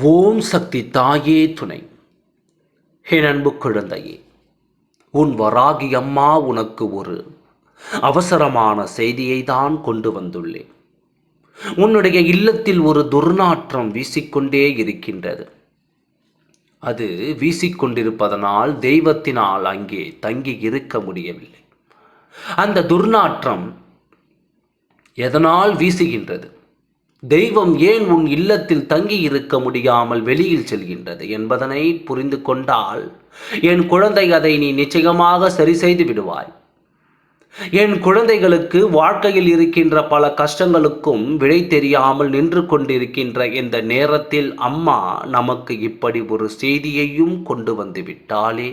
ஓம் சக்தி தாயே துணை. என் அன்பு குழந்தையே உன் வராகி அம்மா உனக்கு ஒரு அவசரமான செய்தியை தான் கொண்டு வந்துள்ளேன். உன்னுடைய இல்லத்தில் ஒரு துர்நாற்றம் வீசிக்கொண்டே இருக்கின்றது. அது வீசிக்கொண்டிருப்பதனால் தெய்வத்தினால் அங்கே தங்கி இருக்க முடியவில்லை. அந்த துர்நாற்றம் எதனால் வீசுகின்றது? தெய்வம் ஏன் உன் இல்லத்தில் தங்கி இருக்க முடியாமல் வெளியில் செல்கின்றது என்பதனை புரிந்து கொண்டால் என் குழந்தை அதை நீ நிச்சயமாக சரி செய்து விடுவாய். என் குழந்தைகளுக்கு வாழ்க்கையில் இருக்கின்ற பல கஷ்டங்களுக்கும் விடை தெரியாமல் நின்று கொண்டிருக்கின்ற இந்த நேரத்தில் அம்மா நமக்கு இப்படி ஒரு செய்தியையும் கொண்டு வந்து விட்டாலே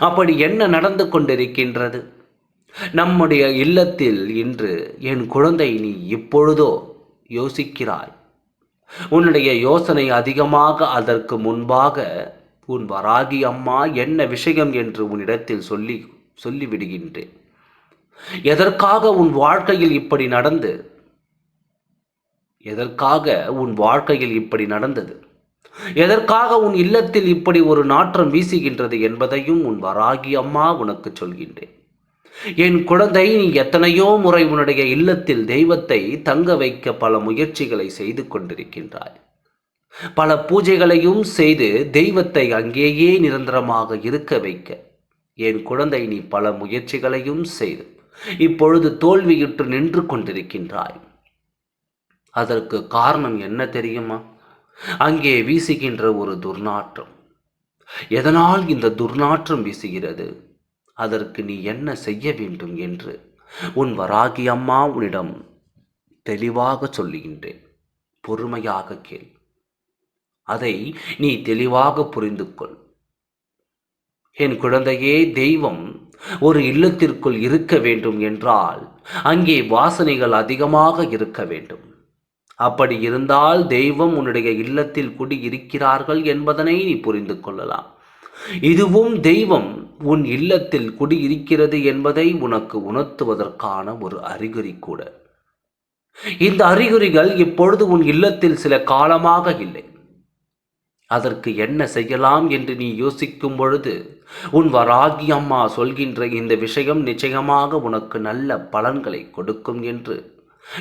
அப்படி என்ன நடந்து கொண்டிருக்கின்றது? நம்முடைய இல்லத்தில் இன்று என் குழந்தை நீ இப்பொழுதோ யோசிக்கிறாய். உன்னுடைய யோசனை அதிகமாக அதற்கு முன்பாக உன் வராகி அம்மா என்ன விஷயம் என்று உன்னிடத்தில் சொல்லி சொல்லிவிடுகின்றேன். எதற்காக உன் வாழ்க்கையில் இப்படி நடந்து? எதற்காக உன் வாழ்க்கையில் இப்படி நடந்தது? எதற்காக உன் இல்லத்தில் இப்படி ஒரு நாற்றம் வீசுகின்றது என்பதையும் உன் வராகி அம்மா உனக்கு சொல்கின்றேன். என் குழந்தை நீ எத்தனையோ முறை உன்னுடைய இல்லத்தில் தெய்வத்தை தங்க வைக்க பல முயற்சிகளை செய்து கொண்டிருக்கின்றாய். பல பூஜைகளையும் செய்து தெய்வத்தை அங்கேயே நிரந்தரமாக இருக்க வைக்க. என் குழந்தை நீ பல முயற்சிகளையும் செய்து இப்பொழுது தோல்வியுற்று நின்று கொண்டிருக்கின்றாய். அதற்கு காரணம் என்ன தெரியுமா? அங்கே வீசுகின்ற ஒரு துர்நாற்றம். எதனால் இந்த துர்நாற்றம் வீசுகிறது? அதற்கு நீ என்ன செய்ய வேண்டும் என்று உன் வராகி அம்மா உன்னிடம் தெளிவாக சொல்லுகின்றேன். பொறுமையாக கேள். அதை நீ தெளிவாக புரிந்து கொள் என் குழந்தையே தெய்வம் ஒரு இல்லத்திற்குள் இருக்க வேண்டும் என்றால் அங்கே வாசனைகள் அதிகமாக இருக்க வேண்டும். அப்படி இருந்தால் தெய்வம் உன்னுடைய இல்லத்தில் குடி இருக்கிறார்கள் என்பதனை நீ புரிந்து கொள்ளலாம் இதுவும் தெய்வம் உன் இல்லத்தில் குடியிருக்கிறது என்பதை உனக்கு உணர்த்துவதற்கான ஒரு அறிகுறி கூட. இந்த அறிகுறிகள் இப்பொழுது உன் இல்லத்தில் சில காலமாக இல்லை. அதற்கு என்ன செய்யலாம் என்று நீ யோசிக்கும் பொழுது உன் வராகி அம்மா சொல்கின்ற இந்த விஷயம் நிச்சயமாக உனக்கு நல்ல பலன்களை கொடுக்கும் என்று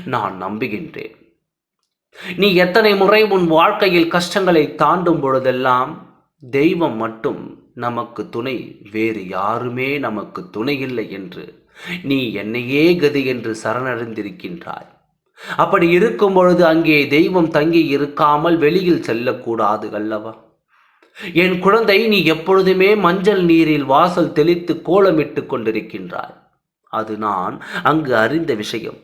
நான் நம்புகின்றேன். நீ எத்தனை முறை உன் வாழ்க்கையில் கஷ்டங்களை தாண்டும் பொழுதெல்லாம் தெய்வம் மட்டும் நமக்கு துணை வேறு யாருமே நமக்கு துணை இல்லை என்று நீ என்னையே கதி என்று சரணடைந்திருக்கின்றாய். அப்படி இருக்கும் பொழுது அங்கே தெய்வம் தங்கி இருக்காமல் வெளியில் செல்லக்கூடாது அல்லவா? என் குழந்தை நீ எப்பொழுதுமே மஞ்சள் நீரில் வாசல் தெளித்து கோலமிட்டு கொண்டிருக்கின்றாய். அது நான் அங்கு அறிந்த விஷயம்.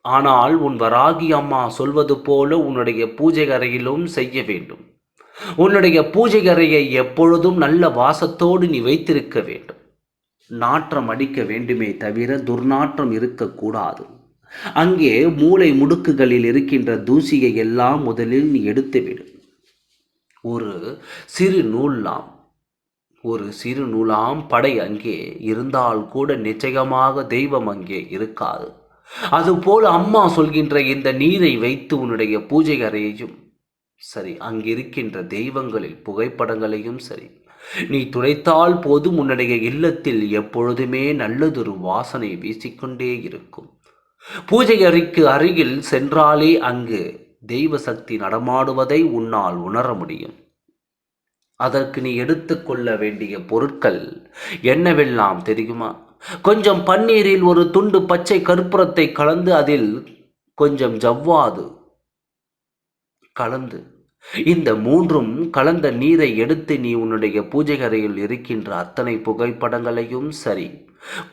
ஆனால் உன் வராகி அம்மா சொல்வது போல உன்னுடைய பூஜை அறையிலும் செய்ய வேண்டும். உன்னுடைய பூஜை அறையை எப்பொழுதும் நல்ல வாசத்தோடு நீ வைத்திருக்க வேண்டும். நாற்றம் அடிக்க வேண்டுமே தவிர துர்நாற்றம் இருக்கக்கூடாது. அங்கே மூளை முடுக்குகளில் இருக்கின்ற தூசியை எல்லாம் முதலில் நீ எடுத்துவிடு ஒரு சிறு நூல்லாம் ஒரு சிறு நூலாம் படை அங்கே இருந்தால் கூட நிச்சயமாக தெய்வம் அங்கே இருக்காது. அதுபோல் அம்மா சொல்கின்ற இந்த நீரை வைத்து உன்னுடைய பூஜை அறையையும் சரி அங்கிருக்கின்ற தெய்வங்களில் புகைப்படங்களையும் சரி. நீ துடைத்தால் போதும் உன்னுடைய இல்லத்தில் எப்பொழுதுமே நல்லதொரு வாசனை வீசிக்கொண்டே இருக்கும். பூஜை அறைக்கு அருகில் சென்றாலே அங்கு தெய்வ சக்தி நடமாடுவதை உன்னால் உணர முடியும். அதற்கு நீ எடுத்துக்கொள்ள வேண்டிய பொருட்கள் என்னவெல்லாம் தெரியுமா? கொஞ்சம் பன்னீரில் ஒரு துண்டு பச்சை கற்பூரத்தை கலந்து அதில் கொஞ்சம் ஜவ்வாது கலந்து. இந்த மூன்றும் கலந்த நீரை எடுத்து நீ உன்னுடைய பூஜை அறையில் இருக்கின்ற அத்தனை புகைப்படங்களையும் சரி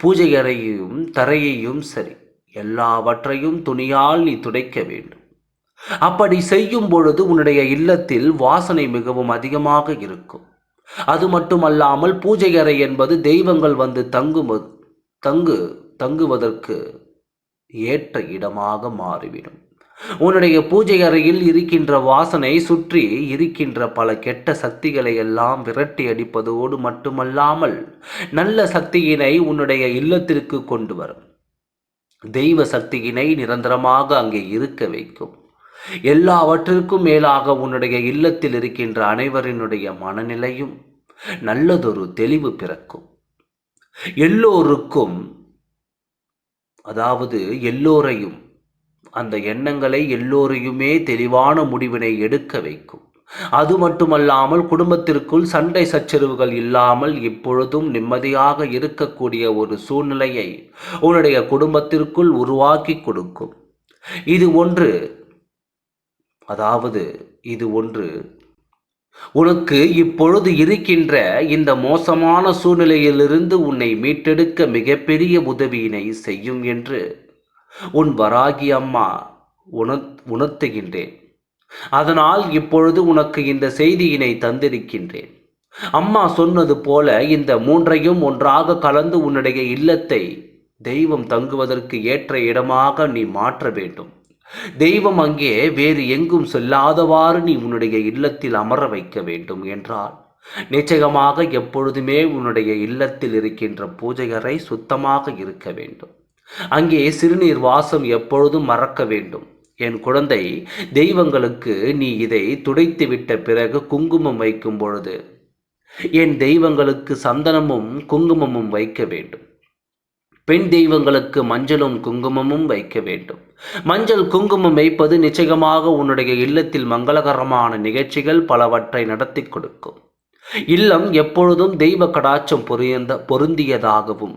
பூஜை அறையையும் தரையையும் சரி எல்லாவற்றையும் துணியால் நீ துடைக்க வேண்டும். அப்படி செய்யும் பொழுது உன்னுடைய இல்லத்தில் வாசனை மிகவும் அதிகமாக இருக்கும். அது மட்டுமல்லாமல் பூஜை அறை என்பது தெய்வங்கள் வந்து தங்கும் தங்கு தங்குவதற்கு ஏற்ற இடமாக மாறிவிடும். உன்னுடைய பூஜை அறையில் இருக்கின்ற வாசனை சுற்றி இருக்கின்ற பல கெட்ட சக்திகளை எல்லாம் விரட்டி அடிப்பதோடு மட்டுமல்லாமல் நல்ல சக்தியினை உன்னுடைய இல்லத்திற்கு கொண்டு வரும். தெய்வ சக்தியினை நிரந்தரமாக அங்கே இருக்க வைக்கும். எல்லாவற்றிற்கும் மேலாக உன்னுடைய இல்லத்தில் இருக்கின்ற அனைவரினுடைய மனநிலையும் நல்லதொரு தெளிவு பிறக்கும். எல்லோருக்கும் அதாவது எல்லோரையும் அந்த எண்ணங்களை எல்லோரையுமே தெளிவான முடிவினை எடுக்க வைக்கும். அது மட்டுமல்லாமல் குடும்பத்திற்குள் சண்டை சச்சரவுகள் இல்லாமல் இப்பொழுதும் நிம்மதியாக இருக்கக்கூடிய ஒரு சூழ்நிலையை உன்னுடைய குடும்பத்திற்குள் உருவாக்கி கொடுக்கும். இது ஒன்று. அதாவது இது ஒன்று. உனக்கு இப்பொழுது இருக்கின்ற இந்த மோசமான சூழ்நிலையிலிருந்து உன்னை மீட்டெடுக்க மிகப்பெரிய உதவியினை செய்யும் என்று உன் வராகி அம்மா உணர் உணர்த்துகின்றேன். அதனால் இப்பொழுது உனக்கு இந்த செய்தியினை தந்திருக்கின்றேன். அம்மா சொன்னது போல இந்த மூன்றையும் ஒன்றாக கலந்து உன்னுடைய இல்லத்தை தெய்வம் தங்குவதற்கு ஏற்ற இடமாக நீ மாற்ற வேண்டும். தெய்வம் அங்கே வேறு எங்கும் செல்லாதவாறு நீ உன்னுடைய இல்லத்தில் அமர வைக்க வேண்டும் என்றால் நிச்சயமாக எப்பொழுதுமே உன்னுடைய இல்லத்தில் இருக்கின்ற பூஜையறை சுத்தமாக இருக்க வேண்டும். அங்கே சிறுநீர் வாசம் எப்பொழுதும் மறக்க வேண்டும். என் குழந்தை தெய்வங்களுக்கு நீ இதை துடைத்து விட்ட பிறகு குங்குமம் வைக்கும் பொழுது என் தெய்வங்களுக்கு சந்தனமும் குங்குமமும் வைக்க வேண்டும். பெண் தெய்வங்களுக்கு மஞ்சளும் குங்குமமும் வைக்க வேண்டும். மஞ்சள் குங்குமம் வைப்பது நிச்சயமாக உன்னுடைய இல்லத்தில் மங்களகரமான நிகழ்ச்சிகள் பலவற்றை நடத்தி கொடுக்கும். இல்லம் எப்பொழுதும் தெய்வ கடாச்சம் பொருந்த பொருந்தியதாகவும்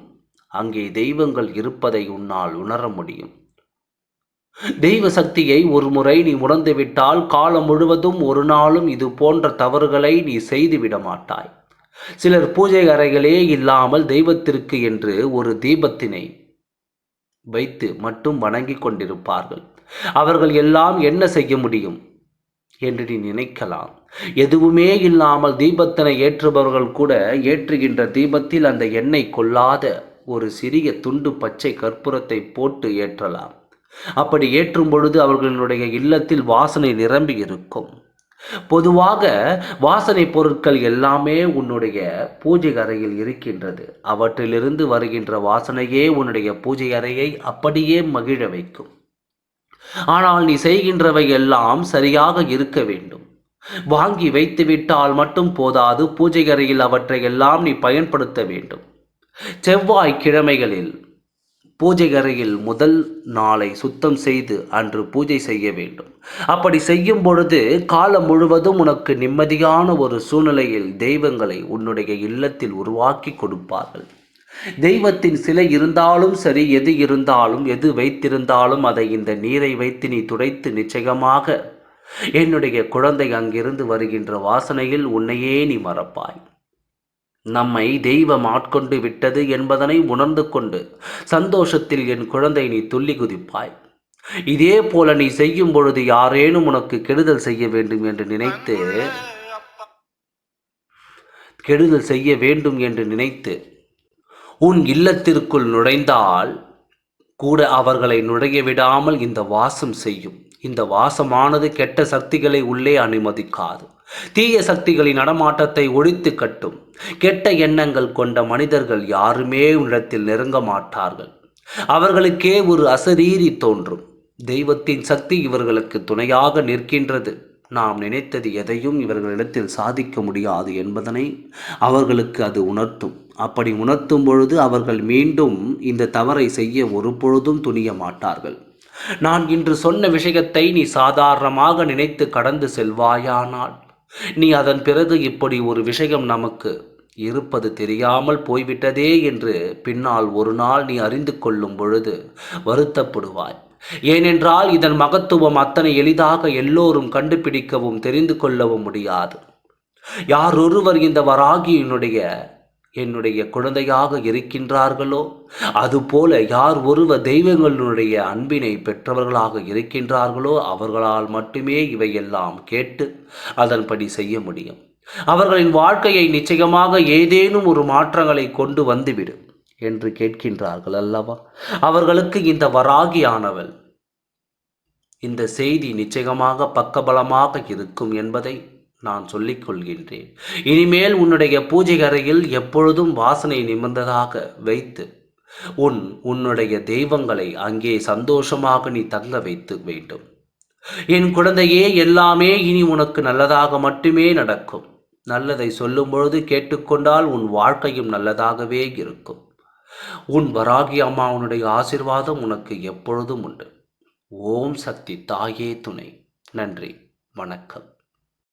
அங்கே தெய்வங்கள் இருப்பதை உன்னால் உணர முடியும். தெய்வ சக்தியை ஒரு முறை நீ உணர்ந்துவிட்டால் காலம் முழுவதும் ஒரு நாளும் இது போன்ற தவறுகளை நீ செய்துவிட மாட்டாய். சிலர் பூஜை அறைகளே இல்லாமல் தெய்வத்திற்கு என்று ஒரு தீபத்தினை வைத்து மட்டும் வணங்கி கொண்டிருப்பார்கள். அவர்கள் எல்லாம் என்ன செய்ய முடியும் என்று நீ நினைக்கலாம். எதுவுமே இல்லாமல் தீபத்தினை ஏற்றுபவர்கள் கூட ஏற்றுகின்ற தீபத்தில் அந்த எண்ணெய் கொள்ளாத ஒரு சிறிய துண்டு பச்சை கற்பூரத்தை போட்டு ஏற்றலாம். அப்படி ஏற்றும் பொழுது அவர்களுடைய இல்லத்தில் வாசனை நிரம்பி இருக்கும். பொதுவாக வாசனை பொருட்கள் எல்லாமே உன்னுடைய பூஜை அறையில் இருக்கின்றது. அவற்றிலிருந்து வருகின்ற வாசனையே உன்னுடைய பூஜை அறையை அப்படியே மகிழ வைக்கும். ஆனால் நீ செய்கின்றவை எல்லாம் சரியாக இருக்க வேண்டும். வாங்கி வைத்துவிட்டால் மட்டும் போதாது. பூஜை அறையில் அவற்றை எல்லாம் நீ பயன்படுத்த வேண்டும். செவ்வாய் கிழமைகளில் பூஜை அறையில் முதல் நாளை சுத்தம் செய்து அன்று பூஜை செய்ய வேண்டும். அப்படி செய்யும் பொழுது காலம் முழுவதும் உனக்கு நிம்மதியான ஒரு சூழ்நிலையில் தெய்வங்களை உன்னுடைய இல்லத்தில் உருவாக்கி கொடுப்பார்கள். தெய்வத்தின் சிலை இருந்தாலும் சரி எது இருந்தாலும் எது வைத்திருந்தாலும் அதை இந்த நீரை வைத்து நீ துடைத்து நிச்சயமாக என்னுடைய குழந்தை அங்கிருந்து வருகின்ற வாசனையில் உன்னையே நீ மறப்பாய். நம்மை தெய்வம் ஆட்கொண்டு விட்டது என்பதனை உணர்ந்து கொண்டு சந்தோஷத்தில் என் குழந்தை நீ துள்ளி குதிப்பாய். இதே போல நீ செய்யும் பொழுது யாரேனும் உனக்கு கெடுதல் செய்ய வேண்டும் என்று நினைத்து கெடுதல் செய்ய வேண்டும் என்று நினைத்து உன் இல்லத்திற்குள் நுழைந்தால் கூட அவர்களை நுழைய விடாமல் இந்த வாசம் செய்யும். இந்த வாசமானது கெட்ட சக்திகளை உள்ளே அனுமதிக்காது. தீய சக்திகளின் நடமாட்டத்தை ஒழித்து கட்டும். கெட்ட எண்ணங்கள் கொண்ட மனிதர்கள் யாருமே உன்னிடத்தில் நெருங்க மாட்டார்கள். அவர்களுக்கே ஒரு அசரீரி தோன்றும். தெய்வத்தின் சக்தி இவர்களுக்கு துணையாக நிற்கின்றது. நாம் நினைத்தது எதையும் இவர்களிடத்தில் சாதிக்க முடியாது என்பதனை அவர்களுக்கு அது உணர்த்தும். அப்படி உணர்த்தும் பொழுது அவர்கள் மீண்டும் இந்த தவறை செய்ய ஒரு பொழுதும் துணிய மாட்டார்கள். நான் இன்று சொன்ன விஷயத்தை நீ சாதாரணமாக நினைத்து கடந்து செல்வாயானால் நீ அதன் பிறகு இப்படி ஒரு விஷயம் நமக்கு இருப்பது தெரியாமல் போய்விட்டதே என்று பின்னால் ஒரு நாள் நீ அறிந்து கொள்ளும் பொழுது வருத்தப்படுவாய். ஏனென்றால் இதன் மகத்துவம் அத்தனை எளிதாக எல்லோரும் கண்டுபிடிக்கவும் தெரிந்து கொள்ளவும் முடியாது. யாரொருவர் இந்த வராகியினுடைய என்னுடைய குழந்தையாக இருக்கின்றார்களோ? அதுபோல யார் ஒருவர் தெய்வங்களுடைய அன்பினை பெற்றவர்களாக இருக்கின்றார்களோ அவர்களால் மட்டுமே இவையெல்லாம் கேட்டு அதன்படி செய்ய முடியும். அவர்களின் வாழ்க்கையை நிச்சயமாக ஏதேனும் ஒரு மாற்றங்களை கொண்டு வந்துவிடும் என்று கேட்கின்றார்கள் அல்லவா? அவர்களுக்கு இந்த வராகியானவள் இந்த செய்தி நிச்சயமாக பக்கபலமாக இருக்கும் என்பதை நான் சொல்லிக் கொள்கின்றேன் இனிமேல் உன்னுடைய பூஜை அறையில் எப்பொழுதும் வாசனை நிமிர்ந்ததாக வைத்து உன் உன்னுடைய தெய்வங்களை அங்கே சந்தோஷமாக நீ தங்க வைத்து வேண்டும். என் குழந்தையே எல்லாமே இனி உனக்கு நல்லதாக மட்டுமே நடக்கும். நல்லதை சொல்லும் பொழுது கேட்டுக்கொண்டால் உன் வாழ்க்கையும் நல்லதாகவே இருக்கும். உன் வராகி அம்மா ஆசிர்வாதம் உனக்கு எப்பொழுதும் உண்டு. ஓம் சக்தி தாயே துணை. நன்றி. வணக்கம்.